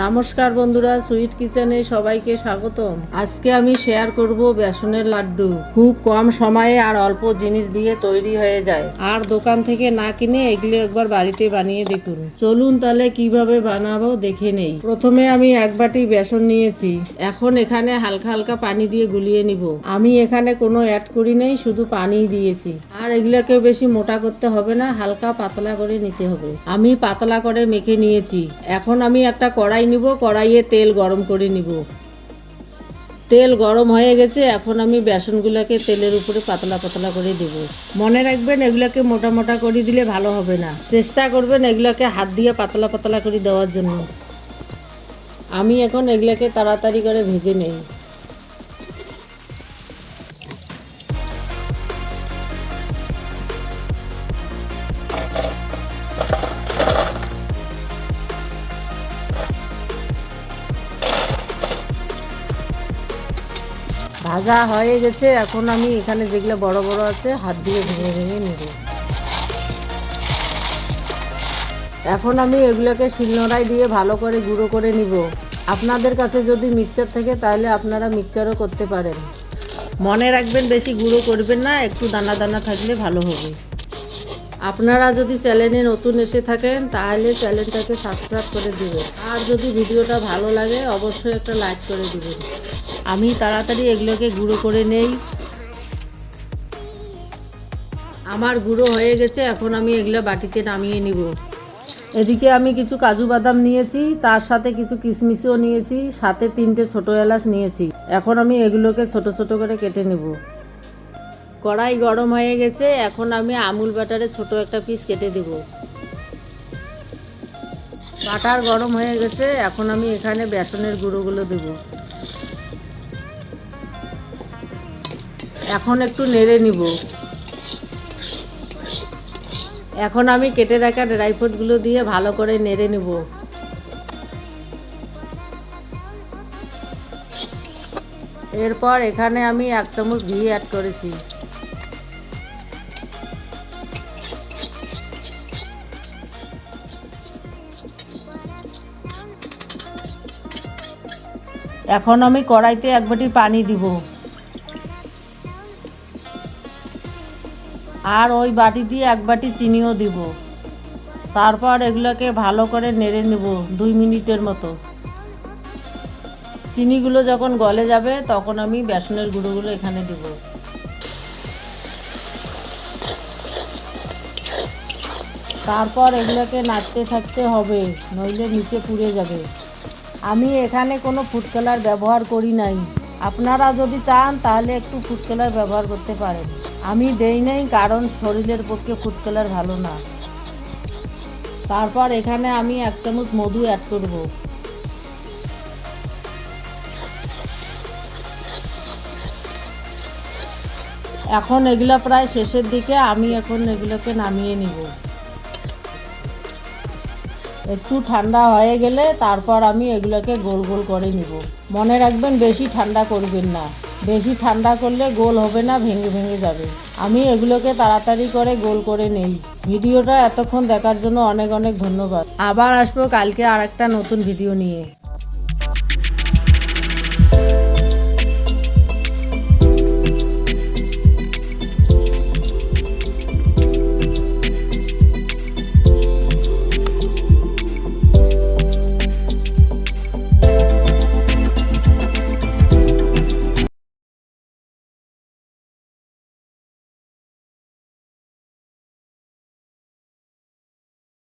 নমস্কার বন্ধুরা, সুইট কিচেনে সবাইকে স্বাগতম। আজকে আমি শেয়ার করব বেসনের লাড্ডু। খুব কম সময়ে আর অল্প জিনিস দিয়ে তৈরি হয়ে যায়। আর দোকান থেকে না কিনে এগুলো একবার বাড়িতে বানিয়ে দেখুন। চলুন তাহলে কীভাবে বানাবো দেখে নেই। প্রথমে আমি এক বাটি বেসন নিয়েছি। এখন এখানে হালকা হালকা পানি দিয়ে গুলিয়ে নিব। আমি এখানে কোনো অ্যাড করি নেই, শুধু পানি দিয়েছি। আর এগুলোকে বেশি মোটা করতে হবে না, হালকা পাতলা করে নিতে হবে। আমি পাতলা করে মেখে নিয়েছি। এখন আমি একটা কড়াই নিব, কড়াইয়ে তেল গরম করে নিব। তেল গরম হয়ে গেছে, এখন আমি বেসনগুলোকে তেলের উপরে পাতলা পাতলা করে দেব। মনে রাখবেন, এগুলোকে মোটা মোটা করে দিলে ভালো হবে না। চেষ্টা করবেন এগুলোকে হাত দিয়ে পাতলা পাতলা করে দেওয়ার জন্য। আমি এখন এগুলোকে তাড়াতাড়ি করে ভেজে নেই। ভাজা হয়ে গেছে। এখন আমি এখানে যেগুলো বড় বড় আছে, হাত দিয়ে ভেঙে ভেঙে নেব। এখন আমি এগুলোকে শিলনোড়ায় দিয়ে ভালো করে গুঁড়ো করে নিব। আপনাদের কাছে যদি মিক্সচার থাকে, তাহলে আপনারা মিক্সচারও করতে পারেন। মনে রাখবেন, বেশি গুঁড়ো করবেন না, একটু দানা দানা থাকলে ভালো হবে। আপনারা যদি চ্যানেলে নতুন এসে থাকেন, তাহলে চ্যানেলটাকে সাবস্ক্রাইব করে দিবেন। আর যদি ভিডিওটা ভালো লাগে, অবশ্যই একটা লাইক করে দিবেন। আমি তাড়াতাড়ি এগুলোকে গুঁড়ো করে নেই। আমার গুঁড়ো হয়ে গেছে, এখন আমি এগুলো বাটিতে নামিয়ে নিব। এদিকে আমি কিছু কাজু বাদাম নিয়েছি, তার সাথে কিছু কিশমিশও নিয়েছি, সাথে তিনটে ছোট এলাচ নিয়েছি। এখন আমি এগুলোকে ছোট ছোট করে কেটে নেব। কড়াই গরম হয়ে গেছে, এখন আমি আমুল বাটারে ছোট একটা পিস কেটে দেব। বাটার গরম হয়ে গেছে, এখন আমি এখানে বেসনের গুঁড়োগুলো দেব। এখন একটু নেড়ে নিব। এখন আমি কেটে রাখা ড্রাই ফ্রুটগুলো দিয়ে ভালো করে নেড়ে নেব। এরপর এখানে আমি এক চামচ ঘি অ্যাড করেছি। এখন আমি কড়াইতে এক বাটি পানি দিব। আর ওই বাটি দিয়ে এক বাটি চিনিও দিব। তারপর এগুলোকে ভালো করে নেড়ে নেব দুই মিনিটের মতো। চিনিগুলো যখন গলে যাবে, তখন আমি বেসনের গুঁড়োগুলো এখানে দিব। তারপর এগুলোকে নাড়তে থাকতে হবে, নইলে নিচে পুড়ে যাবে। আমি এখানে কোনো ফুড কালার ব্যবহার করি নাই। আপনারা যদি চান, তাহলে একটু ফুড কালার ব্যবহার করতে পারেন। আমি দেই নাই কারণ শরীরের পক্ষে ফুড কালার ভালো না। তারপর এখানে আমি এক চামচ মধু অ্যাড করব। এখন এগুলো প্রায় শেষের দিকে আমি এখন এগুলোকে নামিয়ে নিব। একটু ঠান্ডা হয়ে গেলে তারপর আমি এগুলোকে গোল গোল করে নিব। মনে রাখবেন বেশি ঠান্ডা করবেন না। বেশি ঠান্ডা করলে গোল হবে না, ভেঙে ভেঙে যাবে। আমি এগুলোকে তাড়াতাড়ি করে গোল করে নেই। ভিডিওটা এতক্ষণ দেখার জন্য অনেক অনেক ধন্যবাদ। আবার আসব কালকে আর একটা নতুন ভিডিও নিয়ে।